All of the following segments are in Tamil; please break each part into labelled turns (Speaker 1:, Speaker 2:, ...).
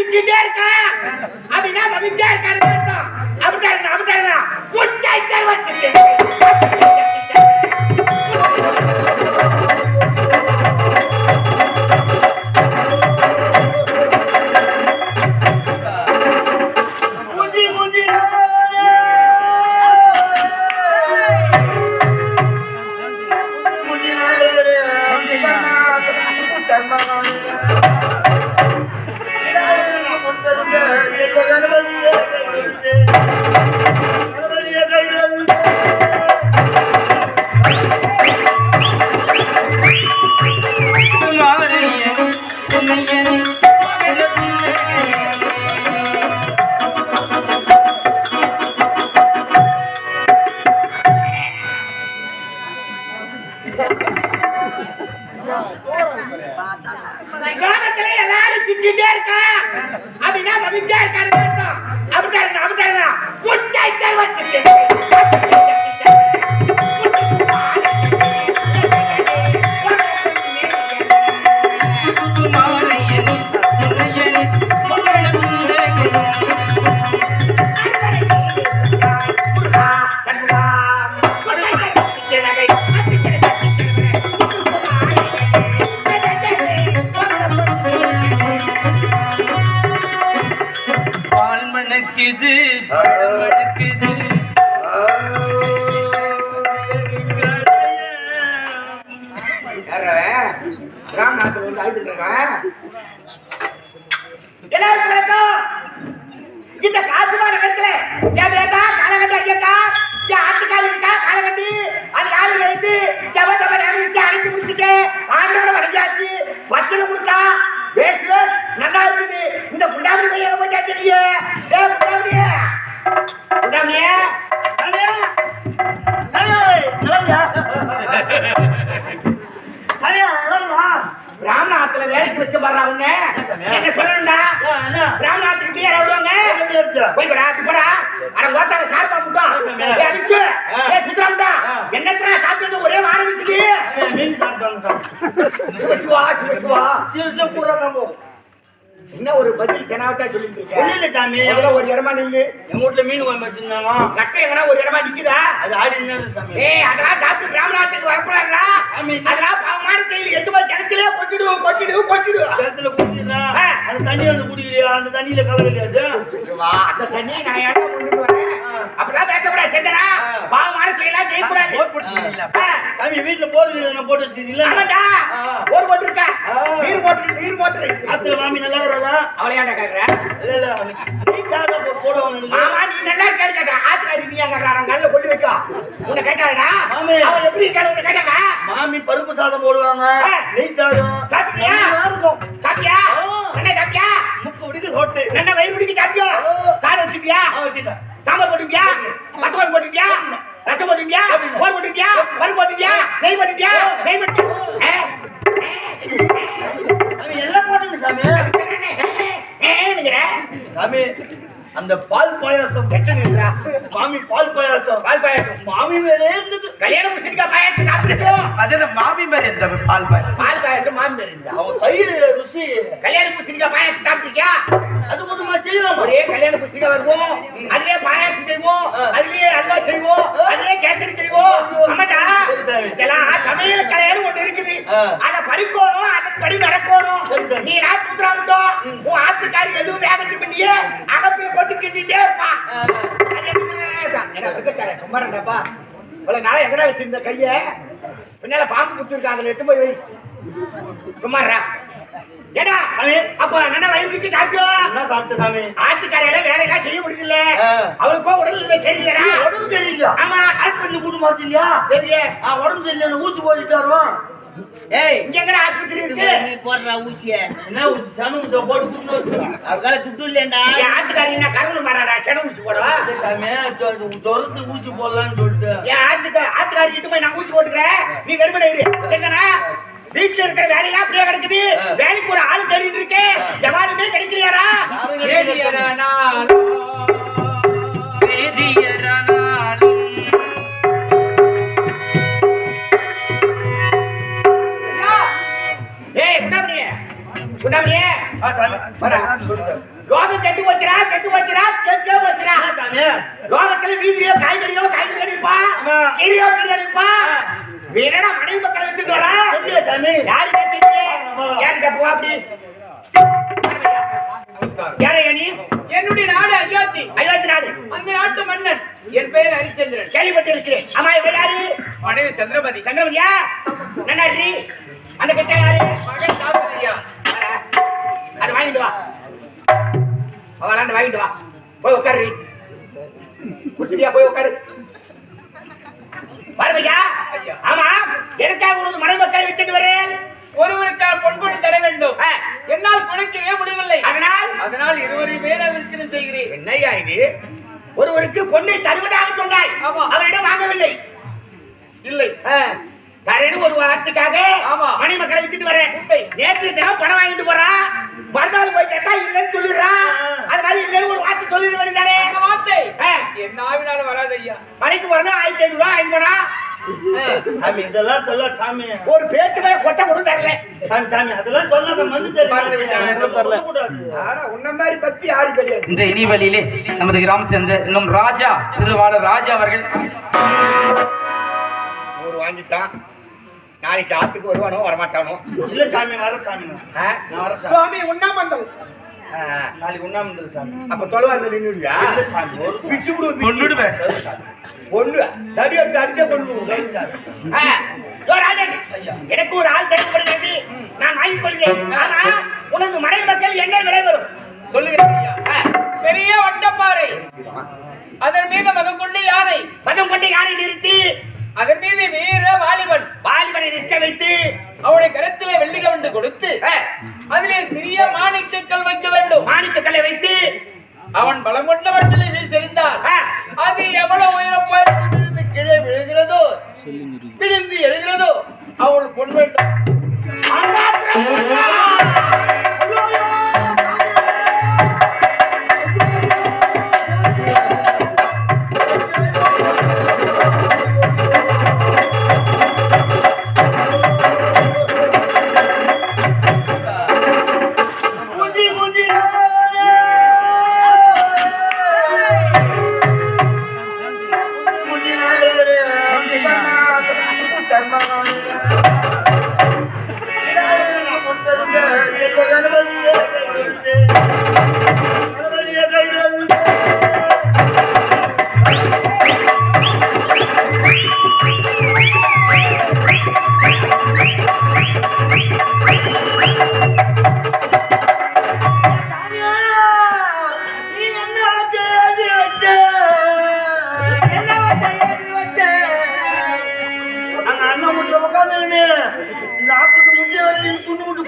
Speaker 1: சிரிச்சுட்டே இருக்கா அப்படின்னா மகிழ்ச்சியா இருக்காரு அர்த்தம். அப்படித்தான் இருக்கணும் அப்படித்தான் உச்சை முட்டாய் ராமநாதன் வந்து அழுதுட்டு இருக்கான் எல்லாருக்கும் வணக்கம். இந்த இடத்துல என் பேட்டா காலகட்ட ஐயக்கா என் ஆட்டுக்கால் இருக்கா காலகட்டி? அது காலி வைத்து ஜப ஜப நேரம் அழைத்து முடிச்சுட்டு ஆண்டோட வரைஞ்சாச்சு வச்சனை கொடுத்தா வேஸ் வேஸ் நல்லா இருக்குது. இந்த புண்டாமணி பையன் போட்டா தெரியும்? ஏ புண்டாமணியே. புண்டாமணியே. வேலைக்கு வச்ச பாரு உன்ன. என்ன சொல்லணும்டா? ராமநாதத்துக்கு பிள்ளை விடுவாங்க? போய் விடா அப்படி போடா. அட ஓத்தால சார்பா முட்டும் அடிச்சு சுத்தராம்டா என்னத்தரா சாப்பிட்டது? ஒரே வாரம் வச்சுது
Speaker 2: மீன் சாப்பிட்டாங்க சார்
Speaker 1: சிவசிவா சிவசிவா.
Speaker 2: சிவ சிவ பூரா நம்ம
Speaker 1: என்ன ஒரு பதில் தெனாவட்டா சொல்லிட்டு இருக்க
Speaker 2: இல்ல சாமி.
Speaker 1: முதல்ல ஒரு இடமா நில்லு.
Speaker 2: எங்க வீட்டுல மீன் குழம்பு வச்சிருந்தாங்க.
Speaker 1: கட்டை எங்கனா ஒரு இடமா நிக்குதா?
Speaker 2: அது ஆடி இருந்தாரு சாமி.
Speaker 1: ஏய் அதெல்லாம் சாப்பிட்டு ராமநாதத்துக்கு வரக்கூடாதுடா.
Speaker 2: சாமி
Speaker 1: அதெல்லாம் பாவமான செயல் எட்டு போய் கிணத்துல கொட்டிடு கொட்டிடு கொட்டிடு.
Speaker 2: கிணத்துல குடிக்கிறா
Speaker 1: ஆ.
Speaker 2: அந்த தண்ணி வந்து குடிக்கிறியா? அந்த தண்ணியில கலவையாது
Speaker 1: சிவா, அந்த தண்ணியை நான் வரேன்? அப்படிலாம் பேசக்கூடாது, சரிதானா?
Speaker 2: ஆ.
Speaker 1: பாவமான செயலாம் செய்யக்கூடாது.
Speaker 2: சாமி வீட்டுல போறது நான் போட்டு வச்சிருக்கீங்களா?
Speaker 1: ஆமாண்டா.
Speaker 2: ஆ.
Speaker 1: போர்
Speaker 2: இருக்கிறதா
Speaker 1: அவளை ஏன்டா கேக்குற?
Speaker 2: இல்ல இல்ல நீ சாதா போ- போடுவாங்க.
Speaker 1: மாமா, நீ நல்லா இருக்கான்னு கேட்டா. ஆத்துக்காரி நீ? நான் கல்லுல கொண்டு வைக்கோ. உன்னை கேட்டாளா?
Speaker 2: மாமி.
Speaker 1: அவ எப்படி இருக்கான்னு உன்னை கேட்டாளா?
Speaker 2: மாமி பருப்பு சாதம் போடுவாங்க. நெய் சாதம்
Speaker 1: சாப்பிட்டியா?
Speaker 2: இருக்கும்
Speaker 1: சாப்பிட்டியா? என்ன சாப்பிட்டியா?
Speaker 2: முக்கு பிடிக்கு ஹோட்டு
Speaker 1: என்ன வயிறு பிடிக்க சாப்பிட்டியா? சாதம் வச்சுட்டியா?
Speaker 2: வச்சுட்டேன்
Speaker 1: சாம்பார் போட்டுக்கியா பத்தோடு போட்டுக்கியா ரசம் போட்டுக்கியா மோர் போட்டுக்கியா பருப்பு போட்டுக்கியா நெய் போட்டுக்கியா நெய் போட்டு
Speaker 2: சாமி அந்த பால் பாயாசம்
Speaker 1: எட்டா
Speaker 2: மாமி பால் பாயாசம்
Speaker 1: பால் பாயாசம்.
Speaker 2: மாமி வேற இருந்தது.
Speaker 1: கல்யாண முஸ்லிக்கா பாயாசம் சாப்பிட்டுட்டோ
Speaker 3: அது மாமி மாதிரி இந்த பால் பாய்
Speaker 1: பால் பாயாசம் மாமி இருந்தா
Speaker 2: அவ தயிர் ருசி
Speaker 1: கல்யாண முஸ்லிக்கா பாயாசம் சாப்பிட்டிருக்கியா?
Speaker 2: அது கொஞ்சமா செய்வாங்க
Speaker 1: ஒரே கல்யாண புஸ்திகா வருவோம். அதுலயே பாயாசம் செய்வோம் அதுலயே அல்வா செய்வோம் அதுலயே கேசரி செய்வோம் ஆமாடா சமையல் கல்யாணம் ஒண்ணு இருக்குது. அத படிக்கணும் அதன்படி நடக்கணும்.
Speaker 2: சரி சாமி.
Speaker 1: நீ நான் சுத்துறாமுண்டோ உன் ஆத்துக்காரி எதுவும் வேகத்து பண்ணியே அகப்பிய போட்டு கிண்டிட்டே இருப்பா. அது சும்மா இருந்தப்பா இவ்வளவு நாளா எங்கடா வச்சிருந்த கைய? பின்னால பாம்பு குத்துருக்கா அதுல எட்டு போய் வை. சும்மாறா ஏடா
Speaker 2: சாமி.
Speaker 1: அப்ப என்ன வயிறுக்கு சாப்பிட்டோ
Speaker 2: என்ன சாப்பிட்ட சாமி.
Speaker 1: ஆத்துக்காரையில வேலையெல்லாம் செய்ய முடியல. அவளுக்கோ உடல் இல்லை சரியில்லடா.
Speaker 2: உடம்பு சரியில்லை
Speaker 1: ஆமா
Speaker 2: ஹாஸ்பிட்டல் கூட்டு மாத்தி இல்லையா
Speaker 1: பெரிய
Speaker 2: உடம்பு சரியில்லை ஊசி போட்டுட்டாரோ
Speaker 4: ஏய்.
Speaker 1: இங்க எங்கடா ஆஸ்பத்திரி இருக்கு?
Speaker 4: நீ போடுற ஊசிய?
Speaker 2: என்ன ஊசி? சனு ஊசி போட்டு வருவா.
Speaker 4: அவர்கால துட்டு இல்லையண்டா.
Speaker 1: என் ஆத்துக்காரி என்ன கருவல் மாறாடா? சென ஊசி போடவா?
Speaker 2: சாமி ஜொ- ஜொரத்துக்கு ஊசி போடலாம்னு சொல்லிட்டு.
Speaker 1: ஆத்துக்கு ஆத்துக்காரி கிட்ட போய் நான் ஊசி போட்டுக்கிறேன். நீ வெறுமனே இரு. சரிதானா? வீட்டுல இருக்கிற வேலையெல்லாம் அப்படியே கிடக்குது. வேலைக்கு ஒரு ஆளு தேடிட்டு இருக்கேன் எவாலுமே கிடைக்கலையாடா?
Speaker 2: யாரும் கிடைக்கல சாமி.
Speaker 1: ஏய் குண்டாமணியே. குண்டாமணியே.
Speaker 2: ஆ, சாமி.
Speaker 1: வரா.
Speaker 2: சொல்லு சாமி.
Speaker 1: கெட்டு போச்சுடா கெட்டு போச்சுடா கெட்டு
Speaker 2: என்ன சாமி?
Speaker 1: ரோகத்துல வீதியோ காய்கறியோ காய்கறி அடிப்பா. கீரையோ கீரை அடிப்பா மனைவி மக்களை வித்துட்டு வரா
Speaker 2: சாமி.
Speaker 1: யாரு கேட்டீங்க. யாரு கேப்பா அப்படி?
Speaker 3: என்னுடைய நாடு அயோத்தி.
Speaker 1: அயோத்தி நாடு.
Speaker 3: அந்த நாட்டு மன்னன். என் பெயர் ஹரிச்சந்திரன்.
Speaker 1: கேள்விப்பட்டு இருக்கிறேன் ஆமா இவ யாரு?
Speaker 3: மனைவி சந்திரமதி
Speaker 1: சந்திரமதியா நன்னாரி அந்த யாரு
Speaker 3: மகன்
Speaker 1: வாடா. அது வாங்கிட்டு வா. அவளாண்டு வாங்கிட்டு வா. போய் உட்காரு. குடிச்சிட்டியா? போய் உட்காரு. பாருமையா
Speaker 3: ஐயா.
Speaker 1: ஆமா. எதுக்காக உனது மனை மக்களை வித்துட்டு வரேன்
Speaker 3: ஒருவருக்காக பொன்பொழி தர வேண்டும். என்னால் பிழைக்கவே முடியவில்லை.
Speaker 1: அதனால்?
Speaker 3: அதனால் இருவரையுமே நான் விற்கிறேன் செய்கிறேன்.
Speaker 1: என்னையா இது? ஒருவருக்கு பொண்ணை தருவதாக சொன்னாய். அவரிடம் வாங்கவில்லை.
Speaker 3: இல்லை.
Speaker 1: தரேன்னு ஒரு வாரத்துக்காக
Speaker 3: ஆமா.
Speaker 1: மணி மக்களை வித்துட்டு வரேன். நேற்று தினம் பணம் வாங்கிட்டு போறா. மறுநாள் போய் கேட்டா இல்லைன்னு சொல்லிடுறா. அது மாதிரி இல்லைன்னு ஒரு வார்த்தை சொல்லிட வேண்டியதானே
Speaker 3: அந்த வார்த்தை.
Speaker 1: ஆ.
Speaker 3: என் நாவினாலும் வராது ஐயா.
Speaker 1: மலைக்கு போறனா ஆயிரத்தி ஐநூறு ரூபா ஐந்து போனா?
Speaker 2: சாமி இதெல்லாம் சொல்ல சாமி.
Speaker 1: ஒரு பேச்சு கொட்டை கூட தரல.
Speaker 2: சாமி சாமி அதெல்லாம் சொல்லாத மண்ணு
Speaker 1: ஆனா உன்ன மாதிரி பத்தி யாரும் கிடையாது.
Speaker 3: இந்த இனிவழியிலே நமது கிராமம் சேர்ந்த இன்னும் ராஜா திருவாளர் ராஜா அவர்கள்
Speaker 1: நூறு வாங்கிட்டான். நாளைக்கு ஆத்துக்கு வருவானோ வரமாட்டானோ?
Speaker 2: இல்ல சாமி வர சாமி? நான் வர சாமி.
Speaker 1: உண்ணாமந்தம்
Speaker 2: நாளைக்கு உண்ணாம சாமி.
Speaker 1: அப்ப தொலைவா இருந்த நின்னுடியா
Speaker 2: இல்ல சாமி ஒரு
Speaker 1: பிச்சு விடுவோம்.
Speaker 3: கொண்டுடுவேன்
Speaker 1: ஒண்ணு தடி எடுத்து அடிச்சே கொண்டு
Speaker 2: சரி சாமி.
Speaker 1: ராஜன் எனக்கு ஒரு ஆள் தேவைப்படுகிறது. நான் வாங்கிக் கொள்கிறேன். ஆனா உனது மனைவி மக்கள் என்ன விலை வரும்?
Speaker 3: சொல்லுகிறேன் பெரிய வட்டப்பாறை அதன் மீது மகக்கொண்டு யானை.
Speaker 1: பதம் கொண்டு யானை நிறுத்தி
Speaker 3: அதன் மீது வீர வாலிபன்
Speaker 1: வாலிபனை நிற்க வைத்து
Speaker 3: அவருடைய கரத்திலே வெள்ளி கவண்டு கொடுத்து
Speaker 1: ஆ,
Speaker 3: அதிலே சிறிய மாணிக்கக்கல் வைக்க வேண்டும்.
Speaker 1: மாணிக்கக்கல்லை வைத்து
Speaker 3: அவன் பலம் கொண்ட மட்டிலே வீசிருந்தார்
Speaker 1: ஆ,
Speaker 3: அது எவ்வளவு உயரம் போய் விழுந்து கீழே விழுகிறதோ? விழுந்து எழுகிறதோ? அவள் பொன் வேண்டும்.
Speaker 2: நீ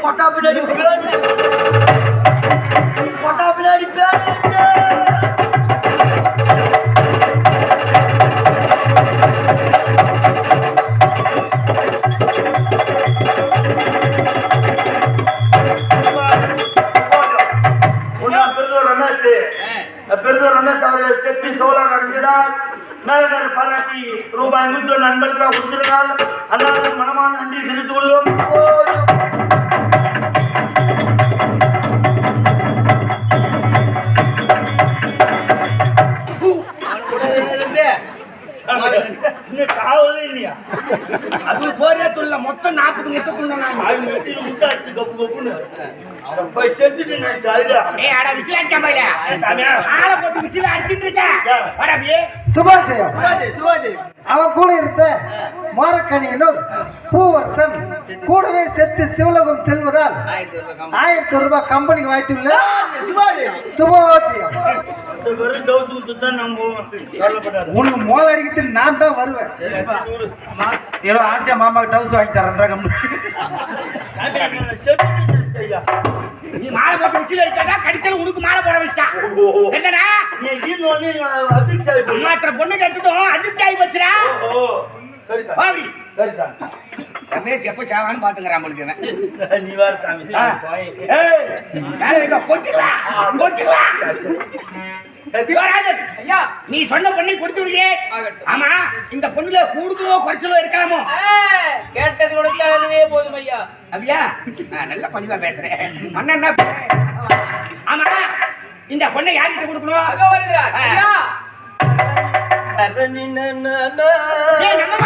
Speaker 2: கொட்டா பின்னாடி கொட்டா பின்னாடி பேர் வச்சு பெருதூர் ரமேஷ் அவர்கள் செப்பி சோழா நடந்ததால் மேலகர் பாராட்டி ரூபாய் நூற்றி அன்பளிப்பாக கொடுத்திருந்தால் அண்ணாவுக்கு மனமான நன்றி தெரிவித்துக் கொள்கிறோம். இன்னும் சாவலே இல்லையா
Speaker 1: அது போரே துள்ள மொத்தம் நாற்பது முட்டை நான்
Speaker 2: அது வெட்டில முட்டை அடிச்சு கப்பு கப்புன்னு போய் செத்துட்டு நான் சாயிடா
Speaker 1: ஏய் அட விசில் அடிச்சா பாயில
Speaker 2: சாமியா
Speaker 1: ஆளை போட்டு விசில் அடிச்சிட்டு இருக்க வாடா
Speaker 5: சுபாஜயம்
Speaker 3: சிவாஜி சிவாஜி
Speaker 5: அவன் கூட இருந்த மாரக்கணியனும் பூவரசன் கூடவே செத்து சிவலோகம் செல்வதால் ஆயிரத்தி ரூபாய் கம்பெனிக்கு வாய்த்துள்ள உனக்கு மோல் அடிக்கிறது நான் தான் வருவேன்.
Speaker 3: எவ்வளோ ஆசையா மாமாக்கு டவுஸ் வாங்கி தரேன்
Speaker 1: நீ மாலை போட்டு விசில் அடிக்காதா கடிச்சல உனக்கு மாலை போட வச்சிட்டான். என்னடா
Speaker 2: நீ கீழ் வந்து அதிர்ச்சி ஆகி போய்
Speaker 1: மாத்திர பொண்ணு கெட்டதும் அதிர்ச்சி போச்சுடா.
Speaker 2: ஓ சரி சார்.
Speaker 1: அப்படி
Speaker 2: சரி சார்.
Speaker 1: ரமேஷ் எப்ப சேவான்னு பாத்துக்கிறான் உங்களுக்கு.
Speaker 2: நீ வேற சாமி சாமி.
Speaker 1: ஏய், வேலை வைக்க, கொட்டிடுவா, கொட்டிடுவா. சிவராஜன்,
Speaker 3: ஐயா
Speaker 1: நீ சொன்ன பொண்ணை கொடுத்து
Speaker 3: ஆகட்டும்.
Speaker 1: ஆமா இந்த பொண்ணுல கூடுதலோ குறைச்சலோ இருக்கலாமோ
Speaker 3: கேட்டது கொடுத்தாலே போதும் ஐயா.
Speaker 1: அப்படியா நான் நல்ல பணிவா பேசுறேன். என்ன ஆமா இந்த பொண்ணை யார்கிட்ட கொடுக்கணும்?
Speaker 3: அதோ வருகிறார். ஐயா.
Speaker 1: நம்ம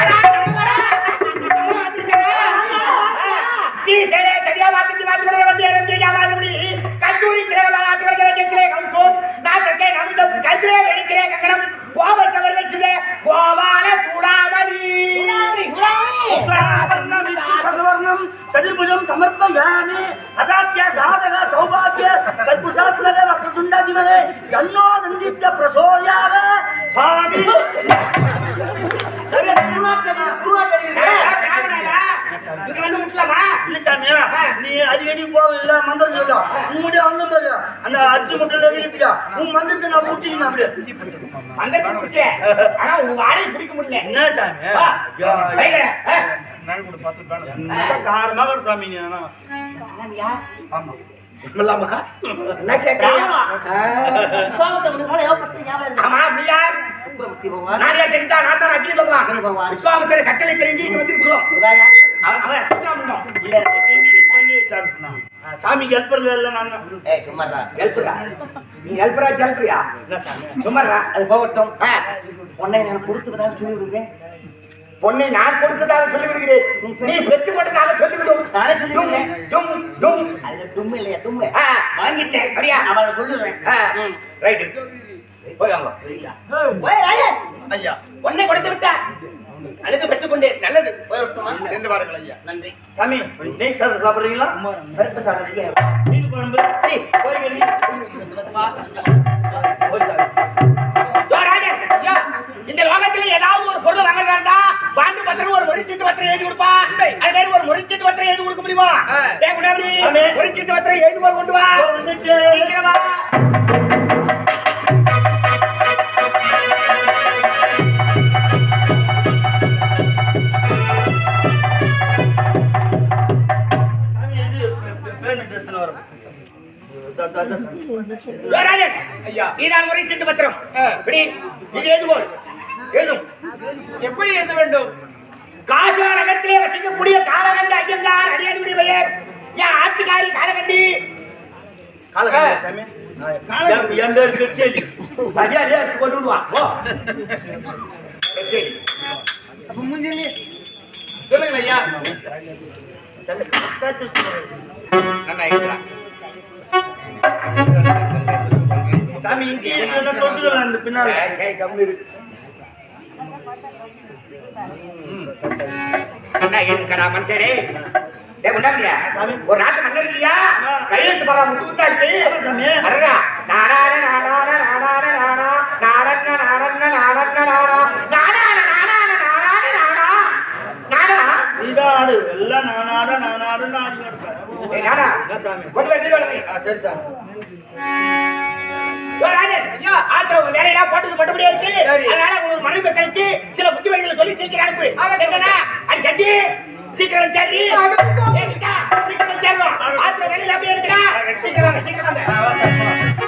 Speaker 1: கோபால சூடாமணி.
Speaker 2: உக்ராசன்ன விஷ்ணு சசவர்ணம் சதுர்புஜம் சமர்ப்பயாமி அசாத்திய சாதக சௌபாகிய தத்புஷாத்மக வக்ரதுண்ட திமகே தன்னோ நந்தித்த
Speaker 1: பிரசோயாக சுவாமி. சரி
Speaker 2: குருவாக்கமா குருவாக்கமா நீ அடிக்கடி போகல மந்திரம் சொல்லும் உன் முடிய வந்து பாரு அந்த அச்சு முட்டையில உன் மந்திரத்தை நான் பிடிச்சிக்கணும் அப்படியே.
Speaker 1: அந்த பிடிச்சே. ஆனா உன் வாடகை பிடிக்க முடியல.
Speaker 2: என்ன சாமி? காரமா வரும் சாமி ஆமா.
Speaker 1: என்ன கேட்கறீங்க? ஆமா. நீ யார்? நான் யார் தெரிந்தா நான் தான் அக்னி பகவான். விஸ்வாமித்திர கட்டளை தெரிஞ்சு இங்க வந்திருக்கிறோம். அவன் சுத்தாமுண்டம்
Speaker 2: பண்ணி சாமி. ஹெல்ப் பண்ணல நான் தான்.
Speaker 1: ஹெல்ப்ரா நீ ஹெல்ப்ரா ஜெல்ப்ரியா
Speaker 2: என்ன சாமி
Speaker 1: சும்மாடா.
Speaker 4: அது போகட்டும். உன்னை நான் கொடுத்துதான் சொல்லி விடுறேன்
Speaker 1: பொண்ணை நான் கொடுத்ததாக சொல்லி விடுகிறேன் நீ பெற்று கொண்டதாக சொல்லி விடும்
Speaker 4: நானே சொல்லி விடுறேன்.
Speaker 1: டும் டும்.
Speaker 4: அதுல டும்மு இல்லையா டும்மு
Speaker 1: ஆ, வாங்கிட்டேன். சரியா?
Speaker 4: அவளை சொல்லுறேன்
Speaker 1: ஆ, ரைட்டு. போய் வாங்க.
Speaker 2: ஐயா.
Speaker 4: உன்னை கொடுத்து விட்டா. அடுத்து பெற்றுக்கொண்டேன் நல்லது.
Speaker 2: ரெண்டு வாரங்கள் ஐயா.
Speaker 4: நன்றி.
Speaker 2: சாமி நெய் சாதம் சாப்பிடுறீங்களா?
Speaker 4: பருப்பு சாதம்.
Speaker 2: மீன் குழம்பு.
Speaker 4: சரி
Speaker 1: இந்த லோகத்துல ஏதாவது ஒரு பொருள் வாங்குறதா பாண்டு பத்திரம் ஒரு முடிச்சிட்டு பத்திரம் எழுதி கொடுப்பா. அது மாதிரி ஒரு முடிச்சிட்டு பத்திரம் எழுதி கொடுக்க முடியுமா. முடிச்சிட்டு பத்திரம் எழுதி கொண்டு வா. சீக்கிரம். பத்திரம் இப்படி இது எழுதும்
Speaker 3: எப்படி எழுத வேண்டும்
Speaker 1: காசுவா வசிக்கக்கூடிய காலகண்ட ஐயங்கார் அடியானுடைய பெயர் என் ஆத்துக்காரி காலகண்டி
Speaker 2: என் பேர்
Speaker 1: மரியாதையா கொண்டு விடுவா
Speaker 3: சொல்லுங்க ஐயா
Speaker 1: நல்லா
Speaker 2: சாமி இங்கே இருக்கிற தொட்டுகள் அந்த பின்னால
Speaker 1: அண்ணா இருக்கடா மனுஷரே ஏ கொண்டாடியா
Speaker 2: சாமி.
Speaker 1: ஒரு நாட்டு மன்னர் இல்லையா கையெழுத்து பரா முத்து முத்தா இருக்கு
Speaker 2: ஆமா சாமி.
Speaker 1: அடடா நாடான நாடான நாடான நாடா நாடன்ன நாடன்ன நாடன்ன நாடா நாடான நாடான நாடான நாடா நாடா
Speaker 2: நீதான் ஆடு எல்லாம் நானாட
Speaker 1: ஏய் நாடா
Speaker 2: என்ன சரி சாமி
Speaker 1: ஆத்திரம் வேலையெல்லாம் போட்டது பட்டபடியா இருக்கு.
Speaker 3: சரி.
Speaker 1: அதனால உங்க மனைவி மக்களுக்கு சில புத்தி வகைகளை சொல்லி சீக்கிரம் அனுப்பு. சரிதானா? அடி சட்டி, சீக்கிரம் கிட்டா, சீக்கிரம் சேரணும். ஆத்திரம் வேலையில அப்படியே இருக்குடா. சீக்கிரம் வாங்க, சீக்கிரம் வாங்க.